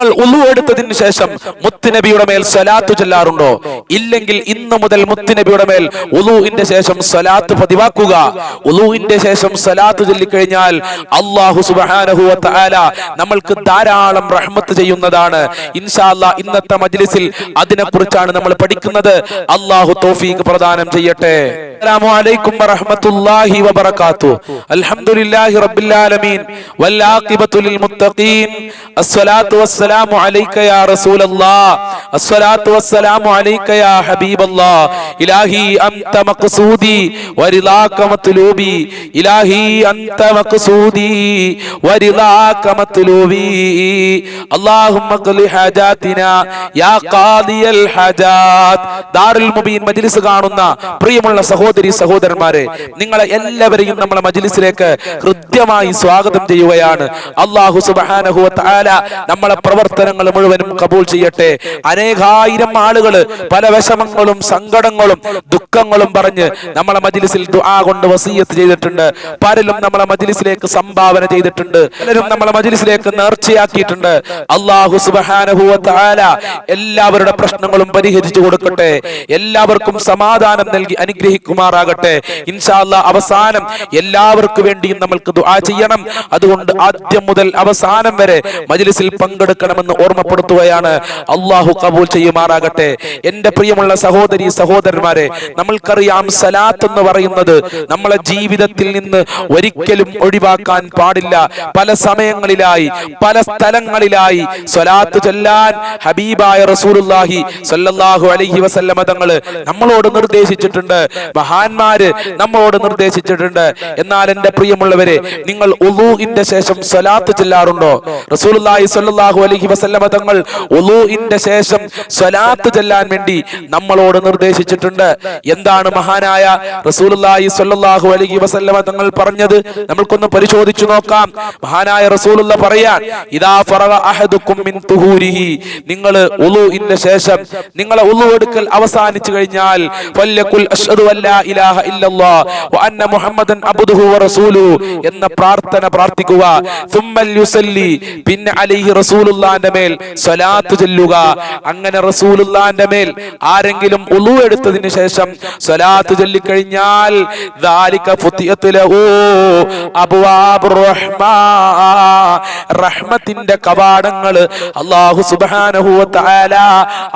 നിങ്ങൾ ഉളു എടുത്തതിന് ശേഷം മുത്തുനബിയുടെ മേൽ സ്വലാത്ത് ചൊല്ലാറുണ്ടോ? ഇല്ലെങ്കിൽ ഇന്ന് മുതൽ മുത്തുനബിയുടെ മേൽ ഉലുവിന്റെ ശേഷം സ്വലാത്ത് പതിവാക്കുക. ഉലുവിന്റെ ശേഷം സ്വലാത്ത് ചൊല്ലിക്കഴിഞ്ഞാൽ അള്ളാഹു സുബ്ഹാനഹു വ നമ്മൾക്ക് ധാരാളം റഹ്മത്ത് ചെയ്യുന്നതാണ്. ഇൻഷാ അല്ലാ ഇന്നത്തെ മജ്ലിസിൽ അതിനെ കുറിച്ചാണ് നമ്മൾ പഠിക്കുന്നത്. അള്ളാഹു തൗഫീഖ് പ്രദാനം ചെയ്യട്ടെ. അസ്സലാമു അലൈക്കും വറഹ്മത്തുള്ളാഹി വബറകാതുഹു. അൽഹംദുലില്ലാഹി റബ്ബിൽ ആലമീൻ. വൽ ആഖിബത്തു മുത്തഖീൻ. അസ്സലാത്തു വസ്സലാമു അലൈക യാ റസൂലല്ലാഹ് അസ്സലാത്തു വസ്സലാമു അലൈക യാ ഹബീബല്ലാഹ് ഇലാഹി അൻത മഖ്സൂദി വരിളാക മത്ലൂബി ഇലാഹി അൻത മഖ്സൂദി വരിളാക മത്ലൂബി اللهم اقض حاجاتنا يا قاضي الحاجات ദാറുൽ മുബീൻ മജ്ലിസ് കാണുന്ന പ്രിയമുള്ള സഹോദരി സഹോദരന്മാരെ നിങ്ങളെ എല്ലാവരെയും നമ്മളെ മജ്ലിസിലേക്ക് കൃത്യമായി സ്വാഗതം ചെയ്യുകയാണ് അള്ളാഹു സുബ്ഹാനഹു വ തആല നമ്മളെ പ്രവർത്തനങ്ങൾ മുഴുവനും കബൂൽ ചെയ്യട്ടെ. അനേകായിരം ആളുകൾ പല വിഷമങ്ങളും സങ്കടങ്ങളും ദുഃഖങ്ങളും പറഞ്ഞ് നമ്മളെ മജിലിസിൽ ദുആ കൊണ്ട് വസീയത്ത് ചെയ്തിട്ടുണ്ട്. പലരും നമ്മളെ മജിലിസിലേക്ക് സംഭാവന ചെയ്തിട്ടുണ്ട്. പലരും നമ്മളെ മജിലിസിലേക്ക് നേർച്ചയാക്കിയിട്ടുണ്ട്. അള്ളാഹു സുബ്ഹാനഹു വ എല്ലാവരുടെ പ്രശ്നങ്ങളും പരിഹരിച്ചു കൊടുക്കട്ടെ. എല്ലാവർക്കും സമാധാനം നൽകി അനുഗ്രഹിക്കുമാറാകട്ടെ. ഇൻഷാല്ല അവസാനം എല്ലാവർക്കും വേണ്ടിയും നമ്മൾക്ക് ദുആ ചെയ്യണം. അതുകൊണ്ട് ആദ്യം മുതൽ അവസാനം വരെ മജ്ലിസിൽ പങ്കെടുക്കണമെന്ന് ഓർമ്മപ്പെടുത്തുകയാണ്. അള്ളാഹു കബൂൽ ചെയ്യുമാറാകട്ടെ. എന്റെ പ്രിയമുള്ള സഹോദരി സഹോദരന്മാരെ നമ്മൾക്കറിയാം സലാത്ത് എന്ന് പറയുന്നത് നമ്മളെ ജീവിതത്തിൽ നിന്ന് ഒരിക്കലും ഒഴിവാക്കാൻ പാടില്ല. പല സമയങ്ങളിലായി പല സ്ഥലങ്ങളിലായി സ്വലാത്ത് ചൊല്ലാൻ ഹബീബായ റസൂലുള്ളാഹി സ്വല്ലല്ലാഹു അലൈഹി വസല്ലമ തങ്ങൾ നമ്മളോട് നിർദ്ദേശിച്ചിട്ടുണ്ട്. മഹാന്മാര് നമ്മളോട് നിർദ്ദേശിച്ചിട്ടുണ്ട്. എന്നാൽ എന്റെ പ്രിയമുള്ളവരെ നിങ്ങൾ ഉലൂഹിന്റെ ശേഷം സ്വലാത്ത് ചെല്ലാറുണ്ടോ? റസൂലുള്ളാഹി സ്വല്ലല്ലാഹു അലൈഹി വസല്ലമ തങ്ങൾ ഉളൂഇന്റെ ശേഷം സ്വലാത്ത് ചൊല്ലാൻ വേണ്ടി നമ്മളോട് നിർദ്ദേശിച്ചിട്ടുണ്ട്. എന്താണ് മഹാനായ റസൂലുള്ളാഹി സ്വല്ലല്ലാഹു അലൈഹി വസല്ലമ തങ്ങൾ പറഞ്ഞത്? നമ്മൾക്കൊന്ന് പരിശോധിച്ചു നോക്കാം. മഹാനായ റസൂലുള്ള പറയാൻ ഇദാ ഫറഗ അഹദുക്കും മിൻ തുഹൂരിഹി. നിങ്ങൾ ഉളൂഇന്റെ ശേഷം നിങ്ങളെ ഉളു എടുക്കൽ അവസാനിച്ചു കഴിഞ്ഞാൽ ഫല്യഖുൽ അഷ്ഹദു അല്ലാ ഇലാഹ ഇല്ലല്ലാഹ് വ അന്ന മുഹമ്മദൻ അബ്ദുഹു വ റസൂലു എന്ന പ്രാർത്ഥന പ്രാർത്ഥിക്കുക. സുമ്മൽ യുസല്ലി പിന്നെ അലൈഹി റസൂലുള്ളാന്റെ മേൽ സ്വലാത്ത് ചൊല്ലുക. അങ്ങനെ റസൂലുള്ളാന്റെ മേൽ ആരെങ്കിലും ഉളു എടുത്തതിന് ശേഷം സ്വലാത്ത് ചൊല്ലിക്കഴിഞ്ഞാൽ റഹ്മത്തിന്റെ കവാടങ്ങൾ അള്ളാഹു സുബാനഹുവ താല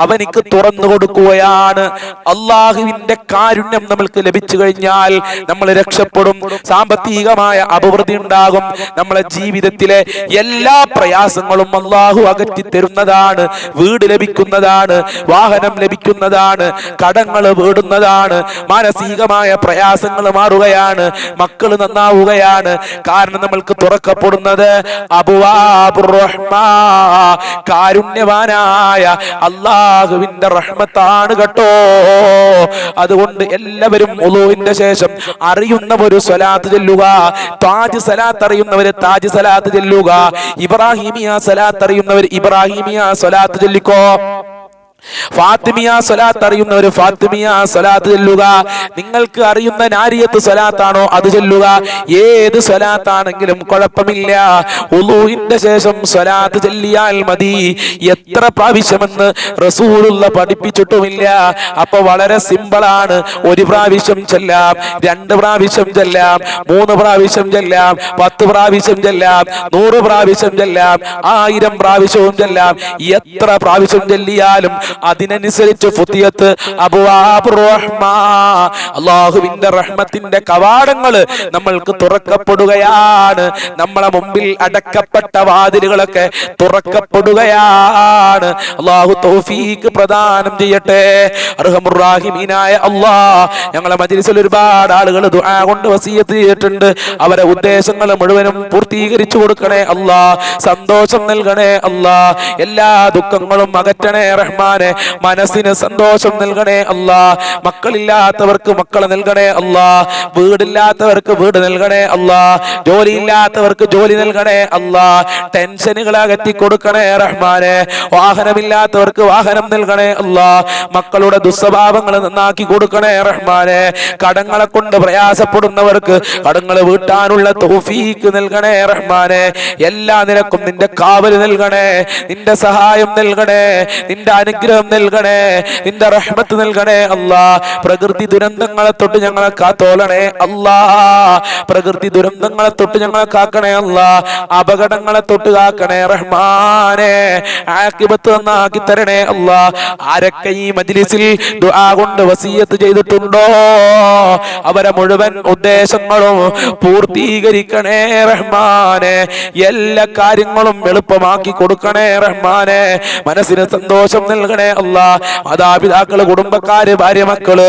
അവനിക്ക് തുറന്നു കൊടുക്കുകയാണ്. അള്ളാഹുവിന്റെ കാരുണ്യം നമ്മൾക്ക് ലഭിച്ചു കഴിഞ്ഞാൽ നമ്മൾ രക്ഷപ്പെടും. സാമ്പത്തികമായ അഭിവൃദ്ധി ഉണ്ടാകും. നമ്മളെ ജീവിതത്തിലെ എല്ലാ പ്രയാസങ്ങളും അള്ളാഹു അകറ്റി തരുന്നതാണ് വീട് ലഭിക്കുന്നതാണ് വാഹനം ലഭിക്കുന്നതാണ് കടങ്ങൾ വീടുന്നതാണ് മാനസികമായ പ്രയാസങ്ങൾ മാറുകയാണ് മക്കൾ നന്നാവുകയാണ്. കാരണം നമ്മൾക്ക് തുറക്കപ്പെടുന്നത് കാരുണ്യവാനായ അള്ളാഹുവിന്റെ റഹ്മത്താണ് കേട്ടോ. അതുകൊണ്ട് എല്ലാവരും ഉളുവിന്റെ ശേഷം അറിയുന്നവർ സ്വലാത്ത് ചെല്ലുക താജ് സലാത്ത് അറിയുന്നവര് താജ് സലാത്ത് ചെല്ലുക ഇബ്രാഹിമിയ സലാത്ത് അറിയുന്നവർ ഇബ്രാഹിമിയ സ്വലാത്ത് ചൊല്ലിക്കോ. ഫാത്തിമിയ സ്വലാത്ത് അറിയുന്നവർ ഫാത്തിമിയ സ്വലാത്ത് ചൊല്ലുക. നിങ്ങൾക്ക് അറിയുന്ന നാരിയത്ത് സ്വലാത്താണോ അത് ചൊല്ലുക. ഏത് സ്വലാത്താണെങ്കിലും കുഴപ്പമില്ല. ഉലൂഹിന്റെ ശേഷം സ്വലാത്ത് ചൊല്ലിയാൽ മതി. എത്ര പ്രാവശ്യമെന്ന് റസൂലുള്ള പഠിപ്പിച്ചിട്ടുമില്ല. അപ്പൊ വളരെ സിമ്പിളാണ്. ഒരു പ്രാവശ്യം ചെല്ലാം രണ്ട് പ്രാവശ്യം ചെല്ലാം മൂന്ന് പ്രാവശ്യം ചെല്ലാം പത്ത് പ്രാവശ്യം ചെല്ലാം നൂറ് പ്രാവശ്യം ചെല്ലാം ആയിരം പ്രാവശ്യവും ചെല്ലാം. എത്ര പ്രാവശ്യം ചെല്ലിയാലും അതിനനുസരിച്ച് റഹ്മാ അള്ളാഹുവിന്റെ റഹ്മത്തിന്റെ കവാടങ്ങൾ നമ്മൾക്ക് തുറക്കപ്പെടുകയാണ്. നമ്മളെ മുമ്പിൽ അടക്കപ്പെട്ട വാതിലുകളൊക്കെ തുറക്കപ്പെടുകയാണ്. അള്ളാഹു തൗഫീക്ക് പ്രദാനം ചെയ്യട്ടെ. അർഹമുറാഹിമീനായ അള്ളാ ഞങ്ങളെ മജിലിസിൽ ഒരുപാട് ആളുകൾ ദുആ കൊണ്ട് വസീയത്ത് ചെയ്തിട്ടുണ്ട്. അവരെ ഉദ്ദേശങ്ങൾ മുഴുവനും പൂർത്തീകരിച്ചു കൊടുക്കണേ അല്ലാ സന്തോഷം നൽകണേ അല്ലാ എല്ലാ ദുഃഖങ്ങളും അകറ്റണേ റഹ്മാനെ. മനസ്സിന് സന്തോഷം നൽകണേ അല്ലാ. മക്കളില്ലാത്തവർക്ക് മക്കളെ നൽകണേ അല്ലാ. വീടില്ലാത്തവർക്ക് വീട് നൽകണേ അല്ലാ. ജോലിയില്ലാത്തവർക്ക് ജോലി നൽകണേ അല്ലാ. ടെൻഷനുകൾ അകറ്റി കൊടുക്കണേ റഹ്മാനെ. വാഹനമില്ലാത്തവർക്ക് വാഹനം നൽകണേ അല്ലാ. മക്കളുടെ ദുസ്വഭാവങ്ങൾ നന്നാക്കി കൊടുക്കണേ റഹ്മാനെ. കടങ്ങളെ കൊണ്ട് പ്രയാസപ്പെടുന്നവർക്ക് കടങ്ങൾ വീട്ടാനുള്ള തൗഫീക്ക് നൽകണേ റഹ്മാനെ. എല്ലാ നിനക്കും നിന്റെ കാവൽ നൽകണേ. നിന്റെ സഹായം നൽകണേ. നിന്റെ അനുഗ്രഹം നൽകണേ. നിന്റെ റഹ്മത്ത് നൽകണേ. അല്ലാ പ്രകൃതി ദുരന്തങ്ങളെ തൊട്ട് ഞങ്ങളെ കാത്തോളണേ. അല്ലാ പ്രകൃതി ദുരന്തങ്ങളെ തൊട്ട് ഞങ്ങളെ കാക്കണേ. അല്ലാ അപകടങ്ങളെ തൊട്ട് കാക്കണേ. റഹ്മാനെ ആക്കിബത്ത് നന്നാക്കി തരണേ. അല്ലാ ആരൊക്കെ ഈ മജ്ലിസിൽ ദുആ കൊണ്ട് വസീയത്ത് ചെയ്തിട്ടുണ്ടോ? അവരെ മുഴുവൻ ഉദ്ദേശങ്ങളും പൂർത്തീകരിക്കണേ. റഹ്മാനെ എല്ലാ കാര്യങ്ങളും എളുപ്പമാക്കി കൊടുക്കണേ. റഹ്മാനെ മനസ്സിന് സന്തോഷം നൽകണേ. അല്ലാ മാതാപിതാക്കൾ കുടുംബക്കാര് ഭാര്യ മക്കൾ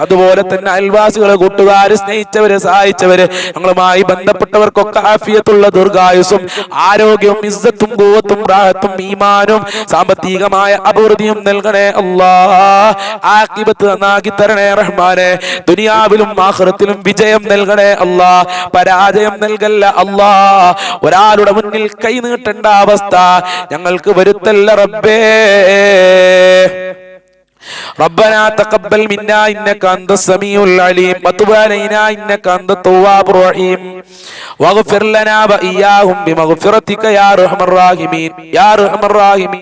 അതുപോലെ തന്നെ അയൽവാസികൾ കൂട്ടുകാര് സ്നേഹിച്ചവര് സഹായിച്ചവര് ഞങ്ങളുമായി ബന്ധപ്പെട്ടവർക്കൊക്കെ ആഫിയത്തുള്ള ദീർഘായുസും ആരോഗ്യവും ഇസ്സത്തും കൂവത്തും പ്രാഹത്തും ഈമാനും സാമ്പത്തികമായ അഭിവൃദ്ധിയും നൽകണേ അല്ലാ. ആക്കിബത്ത് നന്നാക്കി തരണേ റഹ്മാനെ. ദുനിയാവിലും ആഖിറത്തിലും വിജയം നൽകണേ അല്ലാ. പരാജയം നൽകല്ല അല്ലാ. ഒരാളുടെ മുന്നിൽ കൈ നീട്ടേണ്ട അവസ്ഥ ഞങ്ങൾക്ക് വരുത്തല്ല റബ്ബേ. ربنا تقبل منا إنك أنت السميع العليم وتب علينا إنك أنت التواب الرحيم. واغفر لنا وإياهم بمغفرتك يا أرحم الراحمين يا أرحم الراحمين.